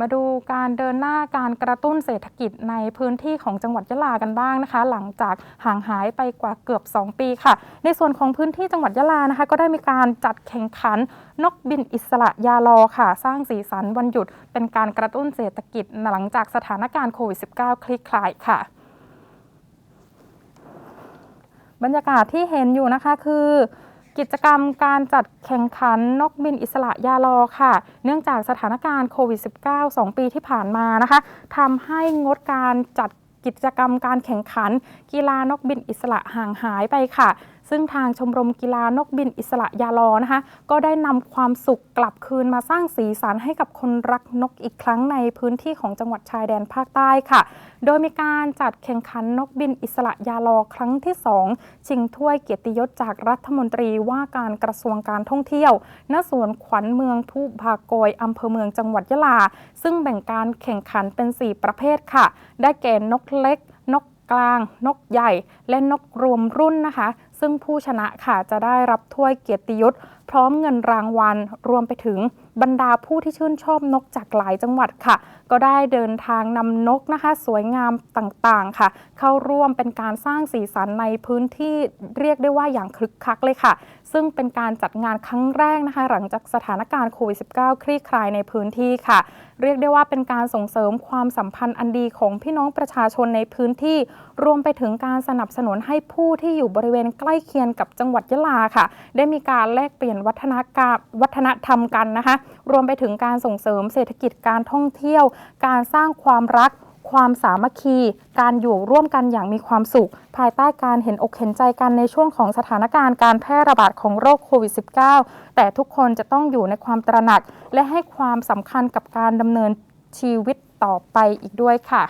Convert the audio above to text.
มาดูการเดินหน้าการกระตุ้นเศรษฐกิจในพื้นที่ของจังหวัดยะลากันบ้างนะคะ หลังจากห่างหายไปกว่าเกือบ 2 ปีค่ะ ในส่วนของพื้นที่จังหวัดยะลานะคะ ก็ได้มีการจัดแข่งขันนกบินอิสระยาลอค่ะ สร้างสีสันวันหยุด เป็นการกระตุ้นเศรษฐกิจหลังจากสถานการณ์โควิด -19 คลี่คลายค่ะบรรยากาศที่เห็นอยู่นะคะคือ กิจกรรมการจัดแข่งขันนกบินอิสระยาลอค่ะ เนื่องจากสถานการณ์โควิด -19 2 ปีที่ผ่านมานะคะทำให้งดการจัดกิจกรรมการแข่งขัน กีฬานกบินอิสระห่างหายไปค่ะ ซึ่งทางชมรมกีฬานกบินอิสระยาลอนะคะ ก็ได้นำความสุขกลับคืนมาสร้างสีสันให้กับคนรักนกอีกครั้งในพื้นที่ของจังหวัดชายแดนภาคใต้ค่ะ โดยมีการจัดแข่งขันนกบินอิสระยาลอครั้งที่ 2 ชิงถ้วยเกียรติยศจากรัฐมนตรีว่าการกระทรวงการท่องเที่ยว ณ สวนขวัญเมืองทุพากอยอำเภอเมืองจังหวัดยะลา ซึ่งแบ่งการแข่งขันเป็น 4 ประเภทค่ะ ได้แก่นกเล็ก นกกลาง นกใหญ่ และนกรวมรุ่นนะคะซึ่งผู้ชนะค่ะจะได้รับถ้วยเกียรติยศพร้อมเงินรางวัล รวมไปถึงบรรดาผู้ที่ชื่นชอบนกจากหลายจังหวัดค่ะ ก็ได้เดินทางนำนกนะคะ สวยงามต่างๆค่ะ เข้าร่วมเป็นการสร้างสีสันในพื้นที่เรียกได้ว่าอย่างคึกคักเลยค่ะ ซึ่งเป็นการจัดงานครั้งแรกนะคะ หลังจากสถานการณ์โควิด -19 คลี่คลายในพื้นที่ค่ะ เรียกได้ว่าเป็นการส่งเสริมความสัมพันธ์อันดีของพี่น้องประชาชนในพื้นที่ รวมไปถึงการสนับสนุนให้ผู้ที่อยู่บริเวณใกล้เคียงกับจังหวัดยะลาค่ะ ได้มีการแลกเปลี่ยนวัฒนการวัฒนธรรมกันนะคะ รวมไปถึงการส่งเสริมเศรษฐกิจการท่องเที่ยว การสร้างความรักความสามัคคี การอยู่ร่วมกันอย่างมีความสุข ภายใต้การเห็นอกเห็นใจกันในช่วงของสถานการณ์การแพร่ระบาดของโรคโควิด -19 แต่ทุกคนจะต้องอยู่ในความตระหนัก และให้ความสำคัญกับการดำเนินชีวิตต่อไปอีกด้วยค่ะ